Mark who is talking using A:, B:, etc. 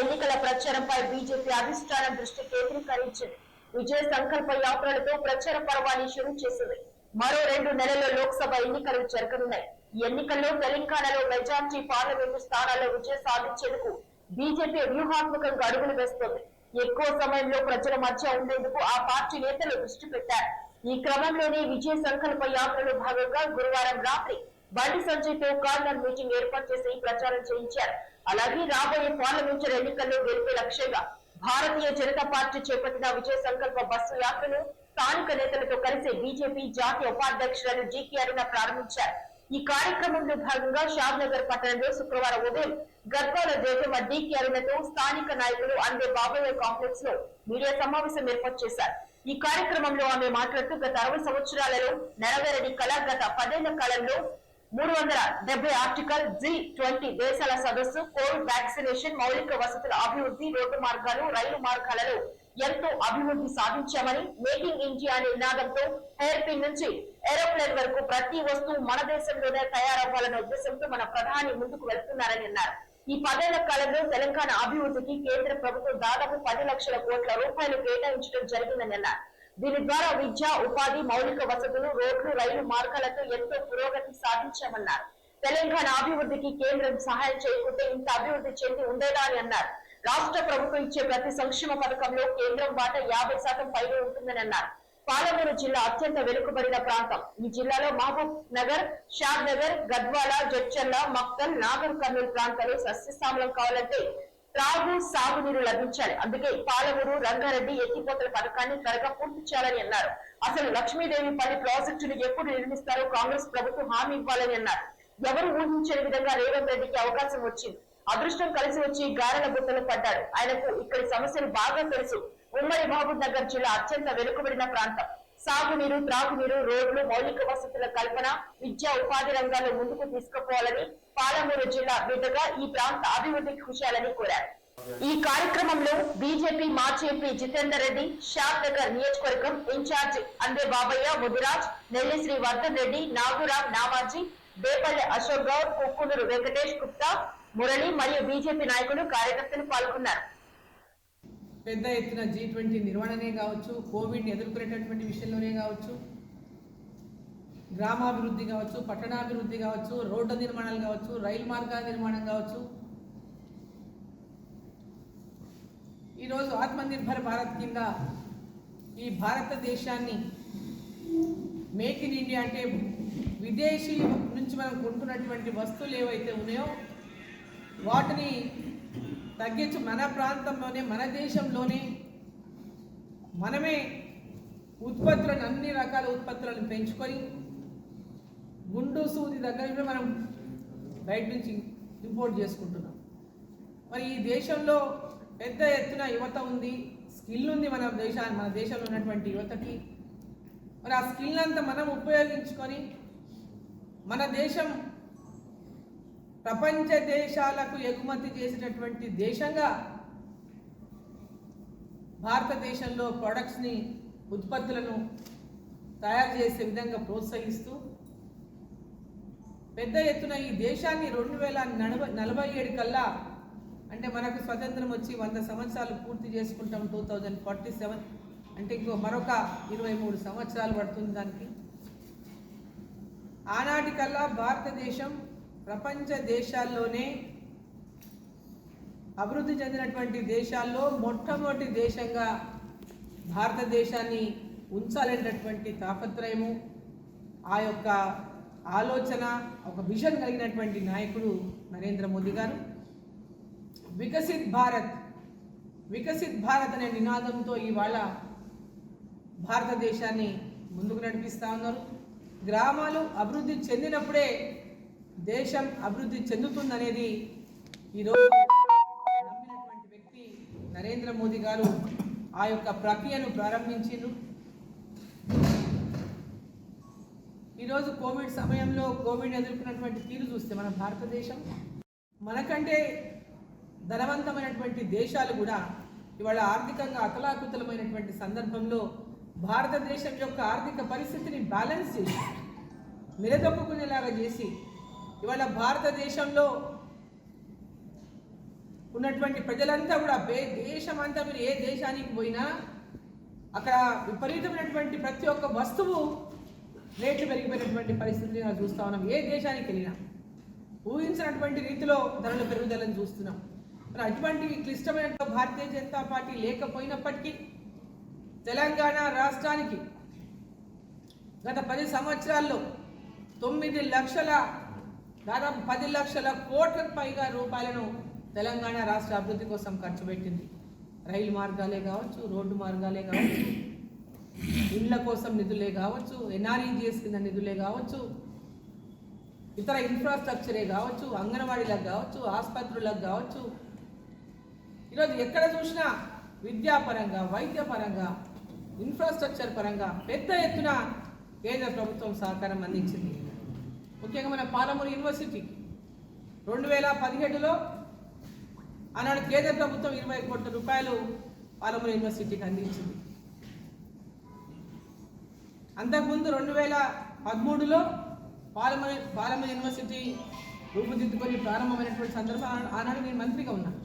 A: ఎన్నికల ప్రచారంపై బీజేపీ అధిష్టానం దృష్టి కేంద్రీకరించింది. విజయ సంకల్ప యాత్రలతో ప్రచార పర్వాన్ని షురూ చేసింది. మరో రెండు నెలల్లో లోక్సభ ఎన్నికలు జరగనున్నాయి. ఈ ఎన్నికల్లో తెలంగాణలో మెజార్టీ పార్లమెంటు స్థానాల్లో విజయం సాధించేందుకు బీజేపీ వ్యూహాత్మకంగా అడుగులు వేస్తోంది. ఎక్కువ సమయంలో ప్రజల మధ్య ఉండేందుకు ఆ పార్టీ నేతలు దృష్టి పెట్టారు. ఈ క్రమంలోనే విజయ సంకల్ప యాత్రలో భాగంగా గురువారం రాత్రి బండి సంజయ్తో కార్నర్ మీటింగ్ ఏర్పాటు చేసి ప్రచారం చేయించారు. అలాగే రాబోయే పార్లమెంటరీ ఎన్నికల్లో గెలిపే లక్ష్యంగా భారతీయ జనతా పార్టీ చేపట్టిన విజయ సంకల్ప బస్సు యాత్రను స్థానిక నేతలతో కలిసి బీజేపీ జాతీయ ఉపాధ్యక్షురాలు జీకే అరుణ ప్రారంభించారు. ఈ కార్యక్రమంలో భాగంగా షాద్ నగర్ పట్టణంలో శుక్రవారం ఉదయం గద్వాల జయజమ్మ డీకే అరుణతో స్థానిక నాయకులు అందే బాబయ్య కాంప్లెక్స్లో మీడియా సమావేశం ఏర్పాటు చేశారు. ఈ కార్యక్రమంలో ఆమె మాట్లాడుతూ గత అరవై సంవత్సరాలలో నెరవేరని కళ గత పదేళ్ళ కాలంలో మూడు వందల డెబ్బై ఆర్టికల్ జి ట్వంటీ దేశాల సదస్సు కోవిడ్ వ్యాక్సినేషన్ మౌలిక వసతుల అభివృద్ధి రోడ్డు మార్గాలు రైలు మార్గాలలో ఎంతో అభివృద్ధి సాధించామని మేకింగ్ ఇండియా అనే నినాదంతో హెయిర్ పిన్ నుంచి ఏరోప్లేన్ వరకు ప్రతి వస్తువు మన దేశంలోనే తయారవ్వాలనే ఉద్దేశంతో మన ప్రధాని ముందుకు వెళ్తున్నారని అన్నారు. ఈ పదేళ్ళ కాలంలో తెలంగాణ అభివృద్ధికి కేంద్ర ప్రభుత్వం దాదాపు పది లక్షల కోట్ల రూపాయలు కేటాయించడం జరిగిందని అన్నారు. దీని ద్వారా విద్య ఉపాధి మౌలిక వసతులు రోడ్లు రైలు మార్గాలతో ఎంతో పురోగతి సాధించామన్నారు. తెలంగాణ అభివృద్ధికి కేంద్రం సహాయం చేయకుంటే ఇంత అభివృద్ధి చెంది ఉండేదా అని అన్నారు. రాష్ట్ర ప్రభుత్వం ఇచ్చే ప్రతి సంక్షేమ పథకంలో కేంద్రం వాటా యాభై శాతం పైగా ఉంటుందని అన్నారు. పాలమూరు జిల్లా అత్యంత వెనుకబడిన ప్రాంతం. ఈ జిల్లాలో మహబూబ్ నగర్ షాద్ నగర్ గద్వాల జడ్చర్ల మక్తల్ నాగర్ కర్నూలు ప్రాంతాలు సస్యశ్యామలం కావాలంటే త్రాగు సాగునీరు లభించాలి. అందుకే పాలమూరు రంగారెడ్డి ఎత్తిపోతల పథకాన్ని త్వరగా పూర్తి చేయాలని అన్నారు. అసలు లక్ష్మీదేవి పల్లి ప్రాజెక్టును ఎప్పుడు నిర్మిస్తారో కాంగ్రెస్ ప్రభుత్వం హామీ ఇవ్వాలని అన్నారు. ఎవరు ఊహించని విధంగా రేవంత్ రెడ్డికి అవకాశం వచ్చింది. అదృష్టం కలిసి వచ్చి గారెల బుట్టలు పడ్డాడు ఆయనకు ఇక్కడి సమస్యలు బాగా తెలుసు. ఉమ్మడి మహబూబ్ నగర్ జిల్లా అత్యంత వెనుకబడిన ప్రాంతం. సాగునీరు త్రాగునీరు రోడ్లు మౌలిక వసతుల కల్పన విద్యా ఉపాధి రంగాల్లో ముందుకు తీసుకుపోవాలని పాలమూరు జిల్లా బిడ్డగా ఈ ప్రాంత అభివృద్ధికి కృషి కోరారు. ఈ కార్యక్రమంలో బీజేపీ మాజీ ఎంపీ జితేందర్ రెడ్డి షాద్ నగర్ నియోజకవర్గం ఇన్ఛార్జ్ అందే బాబయ్య ముదిరాజ్ నెల్లి శ్రీ వర్ధన్ రెడ్డి నాగురామ్ నామాజీ బేపల్లి అశోక్ గౌడ్ కుక్కునూరు వెంకటేష్ గుప్తా మురళి మరియు బీజేపీ నాయకులు కార్యకర్తలు పాల్గొన్నారు.
B: పెద్ద ఎత్తున జీ ట్వంటీ నిర్వహణనే కావచ్చు కోవిడ్ని ఎదుర్కొనేటటువంటి విషయంలోనే కావచ్చు గ్రామాభివృద్ధి కావచ్చు పట్టణాభివృద్ధి కావచ్చు రోడ్డు నిర్మాణాలు కావచ్చు రైలు మార్గాల నిర్మాణం కావచ్చు. ఈరోజు ఆత్మనిర్భర్ భారత్ కింద ఈ భారతదేశాన్ని మేక్ ఇన్ ఇండియా అంటే విదేశీ నుంచి మనం కొంటున్నటువంటి వస్తువులు ఏవైతే ఉన్నాయో వాటిని తగ్గించి మన ప్రాంతంలోనే మన దేశంలోనే మనమే ఉత్పత్తులను అన్ని రకాల ఉత్పత్తులను పెంచుకొని గుండు సూది దగ్గర మనం బయట నుంచి ఇంపోర్ట్ చేసుకుంటున్నాం. మరి ఈ దేశంలో పెద్ద ఎత్తున యువత ఉంది స్కిల్ ఉంది మన దేశాన్ని మన దేశంలో ఉన్నటువంటి యువతకి. మరి ఆ స్కిల్ అంతా మనం ఉపయోగించుకొని మన దేశం ప్రపంచ దేశాలకు ఎగుమతి చేసినటువంటి దేశంగా భారతదేశంలో ప్రొడక్ట్స్ని ఉత్పత్తులను తయారు చేసే విధంగా ప్రోత్సహిస్తూ పెద్ద ఎత్తున ఈ దేశాన్ని రెండు వేల నలభై నలభై ఏడు కల్లా అంటే మనకు స్వతంత్రం వచ్చి వంద సంవత్సరాలు పూర్తి చేసుకుంటాం టూ థౌజండ్ ఫార్టీ సెవెన్ అంటే ఇంకో మరొక ఇరవై మూడు సంవత్సరాలు పడుతుంది దానికి. ఆనాటికల్లా భారతదేశం ప్రపంచ దేశాల్లోనే అభివృద్ధి చెందినటువంటి దేశాల్లో మొట్టమొదటి దేశంగా భారతదేశాన్ని ఉంచాలనేటటువంటి తాపత్రయము ఆ యొక్క ఆలోచన ఒక విజన్ కలిగినటువంటి నాయకుడు నరేంద్ర మోదీ గారు. వికసిత్ భారత్ వికసిత్ భారత్ అనే నినాదంతో ఇవాళ భారతదేశాన్ని ముందుకు నడిపిస్తూ ఉన్నారు. గ్రామాలు అభివృద్ధి చెందినప్పుడే దేశం అభివృద్ధి చెందుతుందనేది ఈరోజు నమ్మినటువంటి వ్యక్తి నరేంద్ర మోదీ గారు ఆ యొక్క ప్రక్రియను ప్రారంభించారు ఈరోజు కోవిడ్ సమయంలో కోవిడ్ ఎదుర్కొన్నటువంటి తీరు చూస్తే మన భారతదేశం మనకంటే ధనవంతమైనటువంటి దేశాలు కూడా ఇవాళ ఆర్థికంగా అతలాకుతలమైనటువంటి సందర్భంలో భారతదేశం యొక్క ఆర్థిక పరిస్థితిని బ్యాలెన్స్ చేసి నిలదొక్కునేలాగా చేసి ఇవాళ భారతదేశంలో ఉన్నటువంటి ప్రజలంతా కూడా దేశం అంతా మీరు ఏ దేశానికి పోయినా అక్కడ విపరీతమైనటువంటి ప్రతి ఒక్క వస్తువు రేట్లు పెరిగిపోయినటువంటి పరిస్థితిని మనం చూస్తా ఉన్నాం. ఏ దేశానికి వెళ్ళినా ఊహించినటువంటి రీతిలో ధరల పెరుగుదలను చూస్తున్నాం. మరి అటువంటి క్లిష్టమైన భారతీయ జనతా పార్టీ లేకపోయినప్పటికీ తెలంగాణ రాష్ట్రానికి గత పది సంవత్సరాల్లో తొమ్మిది లక్షల దాదాపు పది లక్షల కోట్లకు పైగా రూపాయలను తెలంగాణ రాష్ట్ర అభివృద్ధి కోసం ఖర్చు పెట్టింది. రైలు మార్గాలే కావచ్చు రోడ్డు మార్గాలే కావచ్చు ఇళ్ళ కోసం నిధులే కావచ్చు ఎన్ఆర్ఈజిఎస్ కింద నిధులే కావచ్చు ఇతర ఇన్ఫ్రాస్ట్రక్చరే కావచ్చు అంగన్వాడీలకు కావచ్చు ఆసుపత్రులకు కావచ్చు. ఈరోజు ఎక్కడ చూసినా విద్యాపరంగా వైద్యపరంగా ఇన్ఫ్రాస్ట్రక్చర్ పరంగా పెద్ద ఎత్తున కేంద్ర ప్రభుత్వం సహకారం అందించింది. ముఖ్యంగా మన పాలమూరు యూనివర్సిటీకి. రెండు వేల పదిహేడులో ఆనాడు కేంద్ర ప్రభుత్వం ఇరవై కోట్ల రూపాయలు పాలమూరు యూనివర్సిటీకి అందించింది. అంతకుముందు రెండు వేల పదమూడులో పాలమూరు పాలమూరు యూనివర్సిటీ రూపుదిద్దుకొని ప్రారంభమైనటువంటి సందర్భం ఆనాడు నేను మంత్రిగా ఉన్నాను